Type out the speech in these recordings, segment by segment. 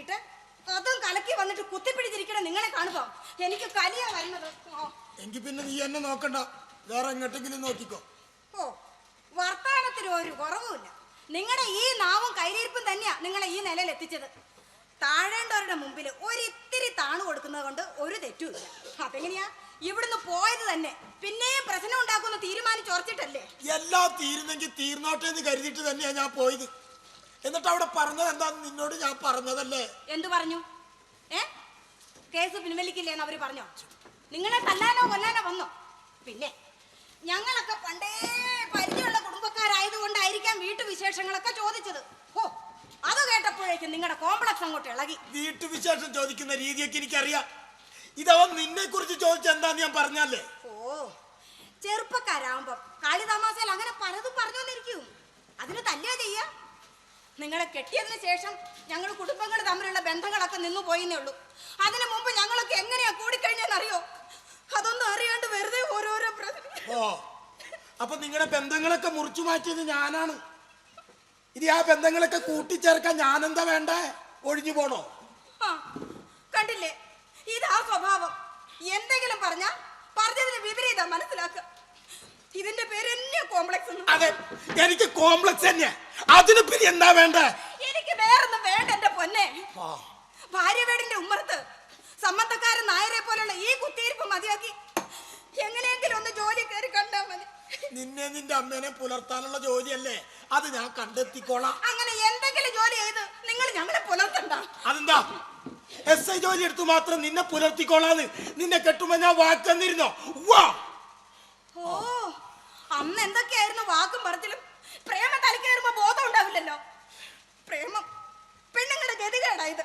കിട്ടിയിട്ട് അതും കലക്കി വന്നിട്ട് കുത്തിപ്പിടിച്ചിരിക്കണം നിങ്ങളെ കാണുമ്പോ എനിക്ക് കലിയാ വരുന്നത്. എങ്കിൽ പിന്നെ നീ എന്നെ നോക്കണ്ട. വേറെ എങ്ങോട്ടെങ്കിലും നോക്കിക്കോ. ഓ വർത്താനത്തിന് ഒരു കുറവുമില്ല. നിങ്ങളുടെ ഈ നാവും കൈരീർപ്പും തന്നെയാ നിങ്ങളെ ഈ നിലയിൽ എത്തിച്ചത് താഴേണ്ടവരുടെ മുമ്പിൽ ഒരിത്തിരി താണു കൊടുക്കുന്നത് കൊണ്ട് ഒരു തെറ്റുമില്ല. അതെങ്ങനെയാ? ഇവിടുന്ന് പോയത് തന്നെ പിന്നെയും പ്രശ്നം ഉണ്ടാക്കുന്ന തീരുമാനിച്ചോർച്ചിട്ടല്ലേ എല്ലാം തീരുന്നെങ്കിൽ തീർന്നോട്ടെ എന്ന് കരുതിയിട്ട് തന്നെയാ ഞാൻ പോയത്. എന്നിട്ട് അവിടെ പറഞ്ഞത് എന്താ? നിന്നോട് ഞാൻ പറഞ്ഞതല്ലേ? എന്തു പറഞ്ഞു? ഏ? കേസ് പിൻവലിക്കില്ലേന്ന് അവർ പറഞ്ഞോ? നിങ്ങളെ തല്ലാനോ കൊല്ലാനോ വന്നോ? പിന്നെ ഞങ്ങളൊക്കെ പണ്ടേ പരിചയമുള്ള കുടുംബക്കാരായതുകൊണ്ടായിരിക്കാം വീട്ടുവിശേഷങ്ങളൊക്കെ ചോദിച്ചത്. ഓ അത് കേട്ടപ്പോഴേക്കും നിങ്ങളുടെ കോംപ്ലക്സ് അങ്ങോട്ട് ഇളകി. വീട്ടുവിശേഷം ചോദിക്കുന്ന രീതിയൊക്കെ എനിക്കറിയാം. ഇതവൻ നിന്നെ കുറിച്ച് ചോദിച്ചെന്താന്ന് ഞാൻ പറഞ്ഞല്ലേ ഓ ചെറുപ്പക്കാരാകുമ്പോ കളി തമാശയിൽ അങ്ങനെ പലതും പറഞ്ഞോന്നിരിക്കും അതിന് തല്ലേ ചെയ്യാ. നിങ്ങളെ കെട്ടിയതിന് ശേഷം ഞങ്ങൾ കുടുംബങ്ങൾ തമ്മിലുള്ള ബന്ധങ്ങളൊക്കെ നിന്നു പോയിന്നേ ഉള്ളൂ. അതിനു മുമ്പ് ഞങ്ങളൊക്കെ എങ്ങനെയാ കൂടിക്കഴിഞ്ഞെന്നറിയോ? അതൊന്നും അറിയാണ്ട് വെറുതെ ഓരോരോ പ്രശ്നം. ഓ അപ്പൊ നിങ്ങളുടെ ബന്ധങ്ങളൊക്കെ മുറിച്ചു മാറ്റിയത് ഞാനാണ്. ഇനി ആ ബന്ധങ്ങളൊക്കെ കൂട്ടിച്ചേർക്കാൻ ഞാനെന്താ വേണ്ടേ? ഒഴിഞ്ഞു പോണോ? ആ, കണ്ടില്ലേ? ഇതാ സ്വഭാവം. എന്തെങ്കിലും പറഞ്ഞാ പറഞ്ഞതിന് വിപരീതം മനസ്സിലാക്കുക ഇതിന്റെ പേര് എന്നെ? കോംപ്ലക്സ് അതെ എനിക്ക് കോംപ്ലക്സ് തന്നെയാ. അതിന് പിന്നെ എന്താ വേണ്ട? എനിക്ക് വേറൊന്നും വേണ്ട എന്റെ പൊന്നെ. ഭാര്യ വീടിന്റെ ഉമ്മറത്ത് സമ്മതക്കാരൻ നായരെ പോലുള്ള ഈ കുത്തിയിരിപ്പ് മതിയാക്കി എങ്ങനെയെങ്കിലും ഒന്ന് ജോലി കയറി കണ്ടാ മതി. നിന്നെ നിന്റെ അമ്മേനെ പുലർത്താനുള്ള ജോലിയല്ലേ? അത് ഞാൻ കണ്ടെത്തിക്കോളാം. അങ്ങനെ എന്തെങ്കിലും ജോലി ചെയ്ത് നിങ്ങൾ ഞങ്ങളെ പുലർത്തണ്ട. അതെന്താ? എസ് ഐ ജോലി എടുത്തു മാത്രം നിന്നെ പുലർത്തിക്കോളാന്ന്. നിന്നെ കെട്ടുമ്പോ ഞാൻ വാക്കന്നിരുന്നോ വാ. ഓ അന്ന് എന്തൊക്കെയായിരുന്നു വാക്കും പറച്ചിലും? പ്രേമ തലക്കേറുമ്പോ ബോധം ഉണ്ടാവില്ലല്ലോ. പ്രേമം പെണ്ണുങ്ങളുടെ ഗതികേടായത്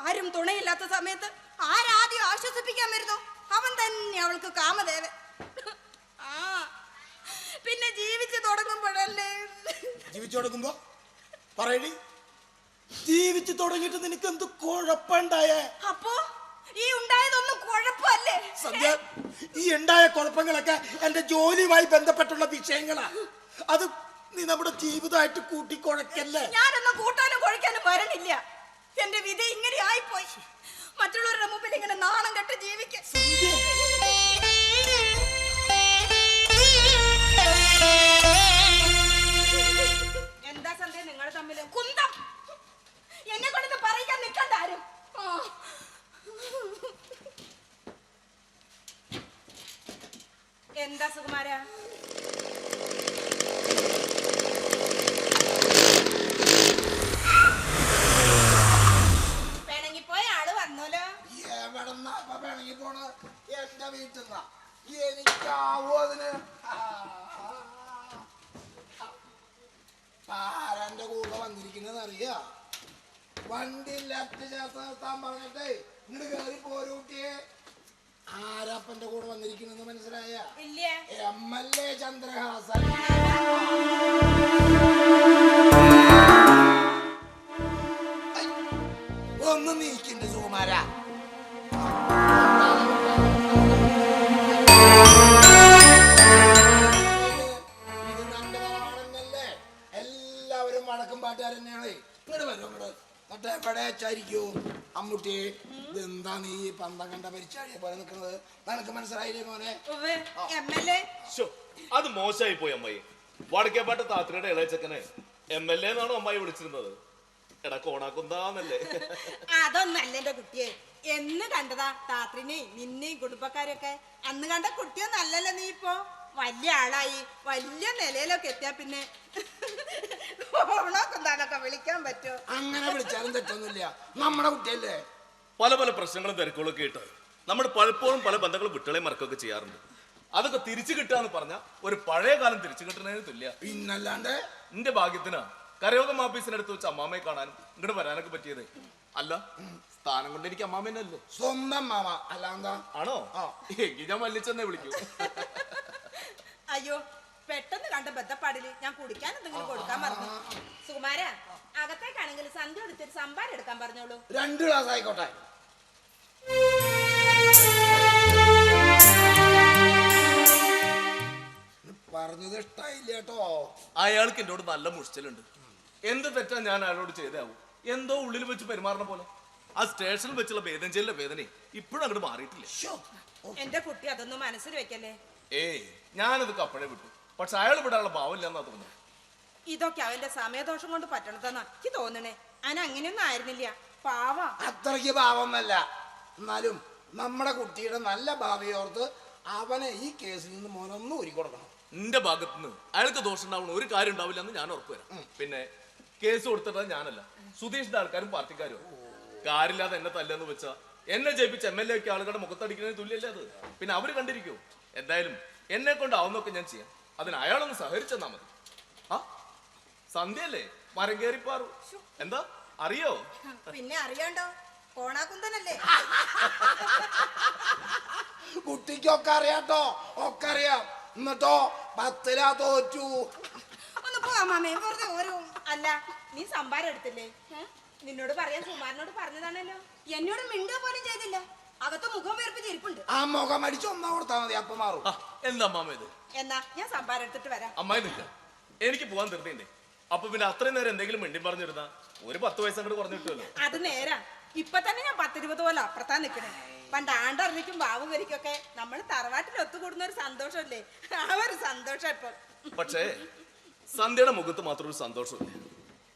ആരും തുണയില്ലാത്ത സമയത്ത് ആരാദ്യം ആശ്വസിപ്പിക്കാൻ വരുന്നു? അവൻ തന്നെ അവൾക്ക് കാമദേവൻ. ആ പിന്നെ ജീവിച്ചു തുടങ്ങുമ്പോഴല്ലേ? ജീവിച്ചു തുടങ്ങുമ്പോ? പറയടി. ജീവിച്ചു തുടങ്ങിയിട്ട് നിനക്ക് എന്ത് കുഴപ്പമുണ്ടായേ? അപ്പോ? ഈ ഉണ്ടായതൊന്നും കുഴപ്പമല്ലേ? സന്ധ്യ ഈ ഉണ്ടായ കുഴപ്പങ്ങളൊക്കെ എന്റെ ജോലിയുമായി ബന്ധപ്പെട്ടുള്ള വിഷയങ്ങളാ. അത് നീ നമ്മുടെ ജീവിതമായിട്ട് കൂട്ടിക്കുഴക്കല്ലേ? ഞാനൊന്നും കൂട്ടാനും കുഴക്കാനും വരണില്ല. എന്റെ വിധി ഇങ്ങനെ ആയിപ്പോയി. മറ്റുള്ളവരുടെ മുമ്പിൽ ഇങ്ങനെ നാണം കെട്ട് ജീവിക്കാൻ. എന്താ സന്ധ്യ നിങ്ങൾ തമ്മിൽ കുന്തം. എന്നെ കൊണ്ടത് പറയിക്കാൻ നിൽക്കണ്ട ആരും. ആ. എന്താ സുകുമാര പിണങ്ങിപ്പോയ ആൾ വന്നല്ലോ എവിടെന്നാ ഇപ്പൊ പിണങ്ങി പോണ എന്റെ വീട്ടിൽ നിന്നാ എനിക്കാവോ അതിന് ആരാന്റെ കൂടെ വന്നിരിക്കുന്നത് അറിയാ വണ്ടി ലെഫ്റ്റ് ചേർത്ത് നിർത്താൻ പറഞ്ഞിട്ടേ ഇങ്ങോട്ട് കയറി പോരൂട്ടിയെ ആരാപ്പന്റെ കൂടെ വന്നിരിക്കുന്നത് മനസ്സിലായ ഇല്ല എം എൽ നീ ഈ കണ്ട പരിച്ചാടിയെ പോലെ നിൽക്കുന്നത്. നിനക്ക് മനസ്സിലായില്ലേ മോനെ? ശോ, അത് മോശമായി പോയി അമ്മായി. വടക്കേപ്പാട്ട് താത്രയുടെ ഇളയച്ചക്കനെ എം എൽ എ എന്നാണോ അമ്മായി വിളിച്ചിരുന്നത്? എടാ കോണാക്കുന്താന്നല്ലേ. അതൊന്നല്ല എന്റെ കുട്ടിയെ. എന്ന് കണ്ടതാ താത്രിനെയും നിന്നെയും കുടുംബക്കാരെയൊക്കെ. അന്ന് കണ്ട കുട്ടിയൊന്നല്ലല്ലോ നീ ഇപ്പോ. വലിയ ആളായി വലിയ നിലയിലൊക്കെ എത്തിയാ പിന്നെ ഓണോക്കെന്താണൊക്കെ വിളിക്കാൻ പറ്റുമോ? അങ്ങനെ വിളിച്ചാലും തെറ്റൊന്നുമില്ല. നമ്മുടെ കുട്ടിയല്ലേ? പല പല പ്രശ്നങ്ങളും തിരക്കുകളും ഒക്കെ ഇട്ട് നമ്മൾ പലപ്പോഴും പല ബന്ധങ്ങളും വിട്ടുകളെ മറക്കുകയൊക്കെ ചെയ്യാറുണ്ട്. അതൊക്കെ തിരിച്ചു കിട്ടാന്ന് പറഞ്ഞ ഒരു പഴയ കാലം തിരിച്ചു കിട്ടുന്നതിന് തുല്യ. പിന്നല്ലാണ്ട്? എന്റെ ഭാഗ്യത്തിന് കരയോഗം ഓഫീസിനടുത്ത് വെച്ച് അമ്മാമയെ കാണാനും ഇങ്ങോട്ട് വരാനൊക്കെ പറ്റിയത്. അല്ല സ്ഥാനം കൊണ്ട് എനിക്ക് അമ്മാമേനല്ലേ സ്വന്തം മാമ അല്ലാന്താ ആണോ? എങ്കിൽ ഞാൻ മല്ലിച്ചെന്നെ വിളിക്കൂ. അയ്യോ പെട്ടെന്ന് കണ്ട ബന്ധപ്പാടിൽ ഞാൻ കുടിക്കാൻ എന്തെങ്കിലും കൊടുക്കാൻ പറഞ്ഞു. സുകുമാര അകത്തേക്കാണെങ്കിൽ സന്ധ്യ എടുത്തിട്ട് സംഭാരം എടുക്കാൻ പറഞ്ഞോളൂ. രണ്ട് ഗ്ലാസ് ആയിക്കോട്ടെ. പറഞ്ഞത് ഇഷ്ടായില്ല കേട്ടോ. അയാൾക്ക് എന്നോട് നല്ല മുഷിച്ചലുണ്ട് എന്ത് തെറ്റാ ഞാൻ അയാളോട് ചെയ്താവും എന്തോ ഉള്ളിൽ വെച്ച് പെരുമാറണ പോലെ. ആ സ്റ്റേഷനിൽ വെച്ചുള്ള വേദന ചെയ്യലിന്റെ വേദന ഇപ്പോഴും അങ്ങോട്ട് മാറിയിട്ടില്ല. എന്റെ കുട്ടി അതൊന്നും മനസ്സിൽ വെക്കല്ലേ? ഏയ് ഞാനത് അപ്പോഴേ വിട്ടു. പക്ഷെ അയാൾ വിടാനുള്ള ഭാവമില്ല എന്നാ തോന്നുന്നു ഇതൊക്കെ അവന്റെ സമയദോഷം കൊണ്ട് പറ്റണതെന്നാ എനിക്ക് തോന്നണേ. അവൻ അങ്ങനെയൊന്നും ആയിരുന്നില്ല. പാവ. അത്രയ്ക്ക് പാവമല്ല എന്നാലും നമ്മുടെ കുട്ടിയുടെ നല്ല ഭാവിയോർത്ത് അവനെ ഈ കേസിൽ നിന്ന് മോനൊന്നും ഊരി കൊടുക്കണം. നിന്റെ ഭാഗത്ത് നിന്ന് അയാൾക്ക് ദോഷം ഉണ്ടാവണം ഒരു കാര്യം ഉണ്ടാവില്ല എന്ന് ഞാൻ ഉറപ്പുവരാം പിന്നെ കേസ് കൊടുത്തിട്ടത് ഞാനല്ല. സുധീഷിന്റെ ആൾക്കാരും പാർട്ടിക്കാരും. കാര്യമില്ലാതെ എന്നെ തല്ലെന്ന് വെച്ചാ എന്നെ ജയിപ്പിച്ച എം എൽ എ ഒക്കെ ആളുകളുടെ മുഖത്തടിക്കുന്നതിന് തുല്യല്ലേ അത്? പിന്നെ അവർ കണ്ടിരിക്കോ. എന്തായാലും എന്നെ കൊണ്ട് ആവുന്നൊക്കെ ഞാൻ ചെയ്യാം. അതിന് അയാളൊന്ന് സഹകരിച്ചെന്നാ മതി. ആ? സന്ധ്യല്ലേ മരം കയറിപ്പാറു. എന്താ? അറിയോ? പിന്നെ അറിയാണ്ടോ? കോണാക്കുന്തനല്ലേ കുട്ടിക്കൊക്കെ അറിയാട്ടോ ഒക്കെ അറിയാം. എന്നിട്ടോ പത്തിലാ തോറ്റു. ഒന്ന് പോവാ മാമേ വെറുതെ ഓരോ അല്ല നീ സംഭാരം എടുത്തില്ലേ? നിന്നോട് പറയാൻ സുമാരനോട് പറഞ്ഞതാണല്ലോ. എന്നോട് മിണ്ടുക പോലും ചെയ്തില്ല. അകത്ത് മുഖം വേർപ്പിച്ച് ഇരിപ്പുണ്ട്. ആ മുഖം അടിച്ചു ഒന്നാ കൊടുത്താ മതി അപ്പൊ മാറും. ആ, എന്താ അമ്മാമ ഇത്? എന്നാ ഞാൻ സംഭാരം എടുത്തിട്ട് വരാം. അമ്മായി നിൽക്ക. എനിക്ക് പോവാൻ തീർത്തിണ്ടേ അപ്പൊ പിന്നെ അത്രയും നേരം എന്തെങ്കിലും മിണ്ടി പറഞ്ഞിരുന്ന? ഒരു പത്ത് വയസ്സ് അങ്ങോട്ട് കുറഞ്ഞു കിട്ടുമല്ലോ അത് നേരാ. ഇപ്പൊ തന്നെ ഞാൻ പത്തിരുപത് പോലെ അപ്പുറത്താ നിക്കണേ. പണ്ട് ആണ്ടറിഞ്ഞിക്കും ബാബു വരിക്കൊക്കെ നമ്മൾ തറവാട്ടിൽ ഒത്തുകൂടുന്ന ഒരു സന്തോഷമല്ലേ ആ ഒരു സന്തോഷം ഇപ്പൊ. പക്ഷേ സന്ധ്യയുടെ മുഖത്ത് മാത്രം ഒരു സന്തോഷമില്ല?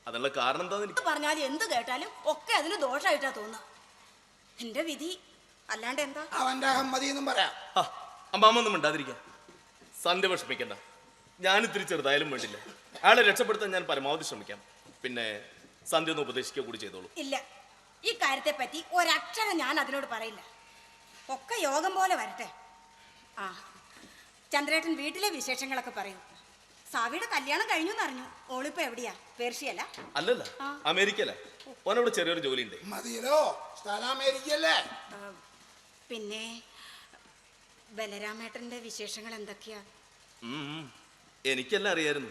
അതിനുള്ള കാരണം എന്താ എനിക്ക് പറഞ്ഞാൽ എന്ത് കേട്ടാലും ഒക്കെ അതിന് ദോഷമായിട്ടാ തോന്നുക. എന്റെ വിധി അല്ലാണ്ട് എന്താ? അവന്റെ അഹമ്മതി എന്നും പറയാം. അമ്മാമ്മ ഒന്നും മിണ്ടാതിരിക്കാം. സന്ധ്യ വിഷമിക്കണ്ട. ഞാൻ ഇത്തിരി ചെറുതായാലും വേണ്ടില്ല. അയാളെ രക്ഷപ്പെടുത്താൻ ഞാൻ പരമാവധി ശ്രമിക്കാം. പിന്നെ സന്ധ്യ ഒന്ന് ഉപദേശിക്കുക കൂടി ചെയ്തോളൂ. ഇല്ല. ഈ കാര്യത്തെ പറ്റി ഒരക്ഷരം ഞാൻ അതിനോട് പറയില്ല. ഒക്കെ യോഗം പോലെ വരട്ടെ. ആ ചന്ദ്രേട്ടൻ വീട്ടിലെ വിശേഷങ്ങളൊക്കെ പറയൂ. സാവിയുടെ കല്യാണം കഴിഞ്ഞു എന്നറിഞ്ഞു ഓളിപ്പോ എവിടെയാ? പേർഷ്യല്ല അല്ലല്ല അമേരിക്കല അമേരിക്കല്ല ഓനവിടെ ചെറിയൊരു ജോലി ഉണ്ട് മതിയല്ലോ സ്ഥലം അമേരിക്കയല്ലേ? പിന്നെ ബലരാമേട്ടന്റെ വിശേഷങ്ങൾ എന്തൊക്കെയാ? എനിക്കെല്ലാം അറിയായിരുന്നു.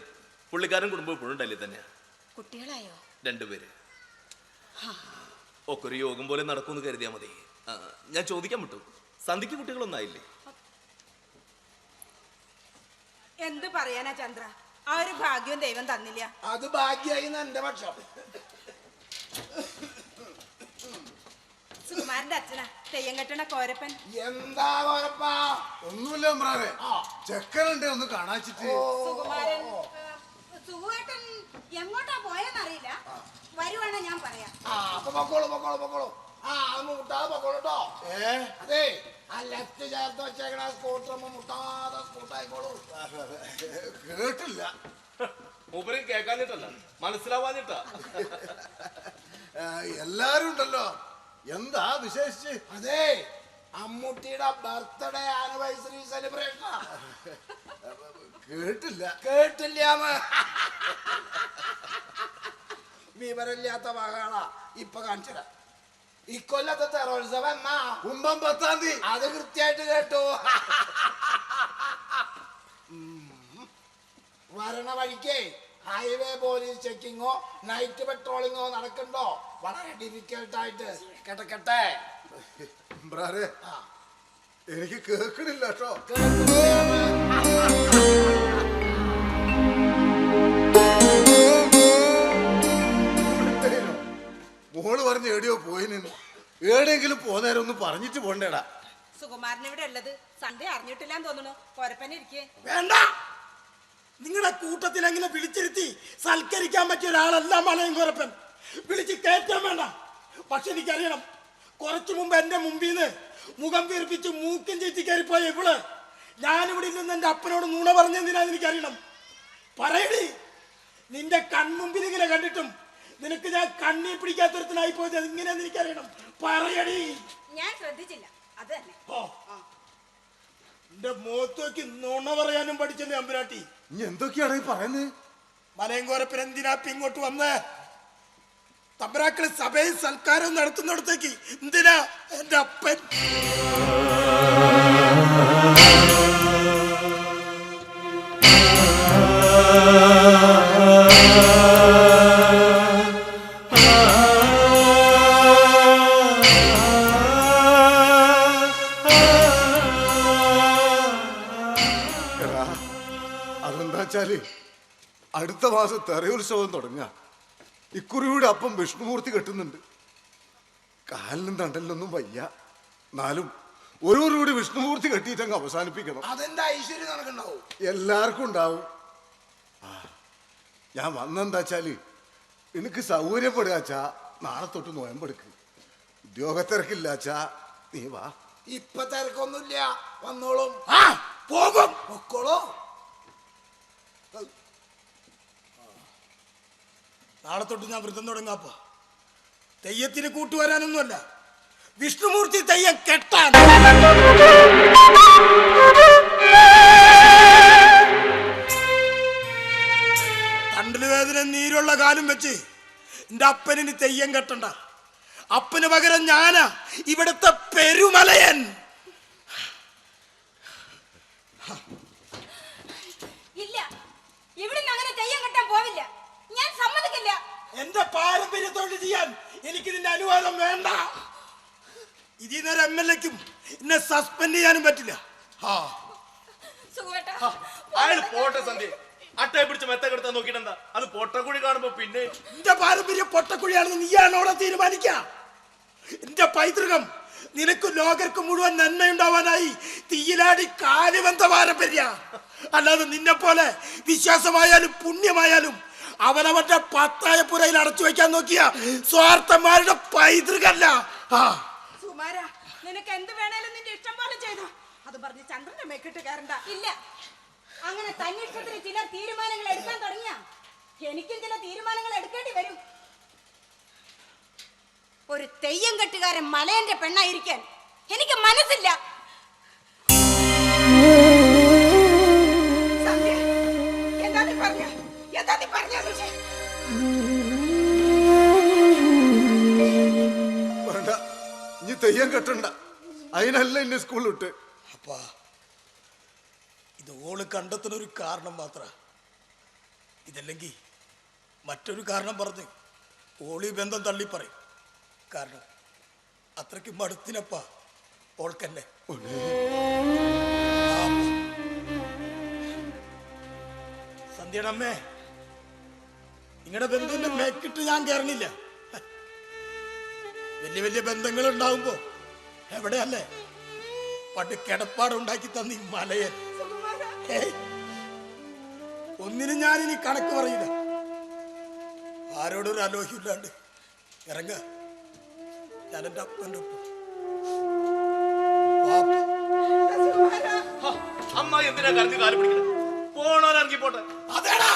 പുള്ളിക്കാരൻ കുടുംബം ഇപ്പോഴും ഡൽഹി തന്നെയാ. കുട്ടികളായോ? രണ്ടുപേര്. ഒക്കെ ഒരു യോഗം പോലെ നടക്കുമെന്ന് കരുതിയാ മതി. ആ, ഞാൻ ചോദിക്കാൻ വിട്ടു. സന്ധിക്ക് കുട്ടികളൊന്നും ആയില്ലേ? എന്ത് പറയാനാ ചന്ദ്ര? ആ ഒരു ഭാഗ്യം ദൈവം തന്നില്ല. അത് ഭാഗ്യായി എന്റെ പക്ഷം. സുകുമാരന്റെ അച്ഛനാ തെയ്യം കെട്ടണ കോരപ്പൻ. എന്താ കോരപ്പാ? ഒന്നുമില്ല അമ്രാനെ ചെക്കനുണ്ട് ഒന്ന് കാണാച്ചിട്ട് സുകുമാരൻ സുഖുവേട്ടൻ എങ്ങോട്ടാ പോയെന്നറിയില്ല. വരുവാണ് ഞാൻ പറയാം. ആ അപ്പൊ പൊക്കോളൂ പൊക്കോളൂ പൊക്കോളൂ. ആ അത് മുട്ടാതെ പൊക്കോളൂ കേട്ടോ. ഏ? അതെ ആ ലെഫ്റ്റ് ചേർത്ത് വെച്ചേക്കണ സ്കൂട്ടർ മുട്ടാതെ സ്കൂട്ടായിക്കോളൂ കേട്ടില്ല. മൂപ്പരും കേൾക്കാഞ്ഞിട്ടല്ല മനസ്സിലാവാഞ്ഞിട്ടാ. എല്ലാരും ഉണ്ടല്ലോ. എന്താ വിശേഷിച്ച്? അതെ അമ്മൂട്ടിയുടെ ബർത്ത്ഡേ ആനിവേഴ്സറി സെലിബ്രേഷൻ കേട്ടില്ല. കേട്ടില്ലാന്ന് വിവരമില്ലാത്ത മകളാ ഇപ്പൊ കാണിച്ചത്. ഇക്കൊല്ലത്തെ തെറോത്സവം എന്നാ? കുംഭം പത്താം തീയതി. അത് കൃത്യമായിട്ട് കേട്ടു. വരണ വഴിക്കേ ഹൈവേ പോലീസ് ചെക്കിങ്ങോ നൈറ്റ് പെട്രോളിങ്ങോ നടക്കണ്ടോ? വളരെ ഡിഫിക്കൽട്ട് ആയിട്ട്. കിടക്കട്ടെ എനിക്ക് കേൾക്കണില്ല കേട്ടോ. മോൾ പറഞ്ഞ് എവിടെയോ പോയി നിന്ന്. എവിടെയെങ്കിലും പോന്നേരം ഒന്ന് പറഞ്ഞിട്ട് പോണ്ടേടാ. സുകുമാരൻ ഇവിടെ ഉള്ളത്? സൺഡേ അറിഞ്ഞിട്ടില്ല തോന്നുന്നു. ഇരിക്കേ. വേണ്ട! നിങ്ങളുടെ കൂട്ടത്തിൽ അങ്ങനെ വിളിച്ചിരുത്തി സൽക്കരിക്കാൻ പറ്റിയ ഒരാളല്ല മലയും കുരപ്പൻ. വിളിച്ച് കയറ്റാൻ വേണ്ട. പക്ഷെ എനിക്കറിയണം കുറച്ചു മുമ്പ് എന്റെ മുമ്പിൽ നിന്ന് മുഖം വീർപ്പിച്ച് മൂക്കും ചേച്ചി കയറിപ്പോയ ഇവൾ ഞാനിവിടെ നിന്ന് എന്റെ അപ്പനോട് നുണ പറഞ്ഞെന്തിനാന്ന് എനിക്കറിയണം. പറയടി നിന്റെ കൺമുമ്പിൽ ഇങ്ങനെ കണ്ടിട്ടും നിനക്ക് ഞാൻ കണ്ണി പിടിക്കാത്തൊരുത്തനായി പോയത് എങ്ങനെയാന്ന് എനിക്കറിയണം. പറയടി. ഞാൻ ശ്രദ്ധിച്ചില്ല. അത് തന്നെ. ഓ. എന്റെ മുഖത്തേക്ക് നുണ പറയാനും പഠിച്ചല്ലേ അമ്പരാട്ടി? ഇനി എന്തൊക്കെയാണ് ഈ പറയുന്നത്? മലയങ്കോരപ്പൻ എന്തിനാ പിങ്ങോട്ട് ഇങ്ങോട്ട് വന്ന്? തമ്പരാക്കൾ സഭയിൽ സൽക്കാരം നടത്തുന്നിടത്തേക്ക് എന്തിനാ എന്റെ അപ്പൻ? അടുത്ത മാസം തെറയുത്സവം തുടങ്ങുക ഇക്കുറിയുടെ അപ്പം വിഷ്ണുമൂർത്തി കെട്ടുന്നുണ്ട്. കാലിനും തണ്ടലിനൊന്നും വയ്യ. എന്നാലും ഒരു കൂടി വിഷ്ണുമൂർത്തി കെട്ടിയിട്ടങ്ങ് അവസാനിപ്പിക്കണം. അതെന്താ ഐശ്വര്യം നടക്കണ്ടാവും? എല്ലാവർക്കും ഉണ്ടാവും. ആ, ഞാൻ വന്നെന്താ വെച്ചാൽ എനിക്ക് സൗകര്യപ്പെടുകച്ചാ നാളെ തൊട്ട് നോയമ്പെടുക്ക്. ഉദ്യോഗത്തിരക്കില്ലാച്ചാ നീ വാ. ഇപ്പൊ തിരക്കൊന്നുമില്ല. വന്നോളും. പോകും. പൊക്കോളൂ. നാളെ തൊട്ട് ഞാൻ വ്രതം തുടങ്ങാപ്പോ തെയ്യത്തിന് കൂട്ടുവരാനൊന്നുമല്ല. വിഷ്ണുമൂർത്തി തെയ്യം കെട്ടാൻ. തണ്ടിൽ വേദന നീരുള്ള കാലം വെച്ച് എന്റെ അപ്പനിന് തെയ്യം കെട്ടണ്ട. അപ്പന് പകരം ഞാനാ ഇവിടുത്തെ പെരുമലയൻ. ഇല്ല. ഇവിടുന്ന് അങ്ങനെ തെയ്യം കെട്ടാൻ പോവില്ല. ഞാൻ സമ്മതിക്കില്ല. എന്റെ പാരമ്പര്യ തൊഴിൽ ചെയ്യാൻ എനിക്ക് നിന്റെ അനുവാദം വേണ്ട. ഇതിൽ നിന്നൊരു എം എൽ എക്കും എന്നെ സസ്പെൻഡ് ചെയ്യാനും പറ്റില്ല. ആ സുഖേട്ടാ അയാൾ പോട്ടെ സന്ധ്യ. അട്ടയെ പിടിച്ച് മെത്ത കിടത്താൻ നോക്കിയിട്ടെന്താ? അത് പൊട്ടക്കുഴി കാണുമ്പോ പിന്നെ എന്റെ പാരമ്പര്യം പൊട്ടക്കുഴിയാണെന്ന് നീയാണോടെ തീരുമാനിക്ക. എന്റെ പൈതൃകം നിനക്ക് ലോകർക്ക് മുഴുവൻ നന്മയുണ്ടാവാനായി തീയിലാടി കാലുവന്ത പാരമ്പര്യ. അല്ലാതെ നിന്നെ പോലെ വിശ്വാസമായാലും പുണ്യമായാലും അവനവന്റെ പത്തായ പുരയിൽ അടച്ചു വെക്കാൻ നോക്കിയ സ്വാർത്ഥന്മാരുടെ പൈതൃകല്ല. ആ. സുമാര നിനക്ക് എന്ത് വേണേലും നിന്റെ ഇഷ്ടം പോലെ ചെയ്തു. അത് പറഞ്ഞ് ചന്ദ്രന്റെ മേക്കിട്ട് കയറണ്ട. ഇല്ല. അങ്ങനെ തന്നിഷ്ടത്തിന് ചില തീരുമാനങ്ങൾ എടുക്കാൻ തുടങ്ങിയ. എനിക്കും ചില തീരുമാനങ്ങൾ എടുക്കേണ്ടി വരും. ഒരു തെയ്യം കെട്ടുകാരൻ മലയന്റെ പെണ്ണായിരിക്കാൻ എനിക്ക് മനസ്സില്ല. എന്താ നീ പറഞ്ഞ വേണ്ട ഇനി തെയ്യം കെട്ടണ്ട. അതിനല്ല എന്നെ സ്കൂളിൽ വിട്ട്. അപ്പാ ഇത് ഓൾ കണ്ടെത്തുന്നൊരു കാരണം മാത്ര. ഇതല്ലെങ്കിൽ മറ്റൊരു കാരണം പറഞ്ഞ് ഓളി ബന്ധം തള്ളി തള്ളിപ്പറയും കാരണം അത്രയ്ക്ക് മടുത്തിനപ്പാ ഓൾക്കെന്നെ. സന്ധ്യയുടെ അമ്മേ. നിങ്ങളുടെ ബന്ധുവിന്റെ മേക്കിട്ട് ഞാൻ കയറണില്ല വലിയ വലിയ ബന്ധങ്ങൾ ഉണ്ടാവുമ്പോ എവിടെയല്ലേ? പണ്ട് കിടപ്പാടുണ്ടാക്കി തന്നി മലയൻ ഒന്നിനും ഞാൻ ഇനി കണക്ക് പറയില്ല. ആരോടൊരു അലോഹ്യമില്ലാണ്ട് ഇറങ്ങ. ഞാൻ എന്റെ അപ്പന്റെ ഒപ്പം. അമ്മ എന്തിനാ കരുതി കാൽ പോണോ പോണോനിറങ്ങി പോട്ടെ അതേടാ.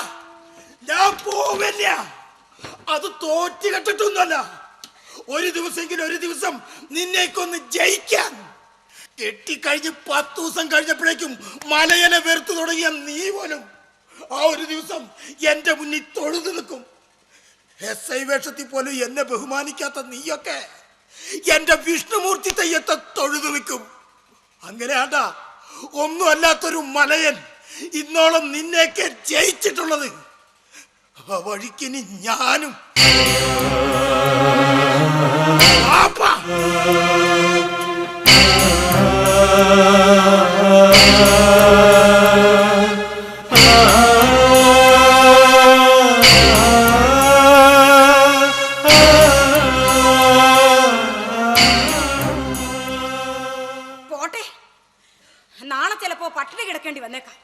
ഞാൻ പോവില്ല. അത് തോറ്റ് കെട്ടിട്ടൊന്നുമല്ല. ഒരു ദിവസമെങ്കിലും ഒരു ദിവസം നിന്നേക്കൊന്ന് ജയിക്കാൻ. കെട്ടിക്കഴിഞ്ഞ് പത്ത് ദിവസം കഴിഞ്ഞപ്പോഴേക്കും മലയനെ വെറുത്തു തുടങ്ങിയ നീ പോലും ആ ഒരു ദിവസം എന്റെ മുന്നിൽ തൊഴുതു നിൽക്കും. എസ് ഐ വേഷത്തിൽ പോലും എന്നെ ബഹുമാനിക്കാത്ത നീയൊക്കെ എന്റെ വിഷ്ണുമൂർത്തി തെയ്യത്തെ തൊഴുതു നിൽക്കും. അങ്ങനെ ആണ്ടാ ഒന്നുമല്ലാത്തൊരു മലയൻ ഇന്നോളം നിന്നെയൊക്കെ ജയിച്ചിട്ടുള്ളത്. ആ വഴിക്കിനി ഞാനും. ആപ്പാ. നാളെ ചിലപ്പോ പട്ടിണി കിടക്കേണ്ടി വന്നേക്കാം.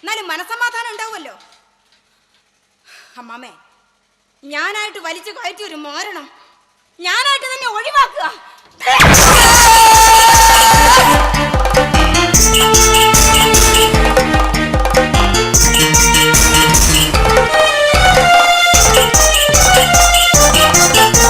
എന്നാലും മനസമാധാനം ഉണ്ടാവുമല്ലോ. അമ്മാമേ ഞാനായിട്ട് വലിച്ചു കയറ്റി ഒരു മോരണം. ഞാനായിട്ട് തന്നെ ഒഴിവാക്കുക.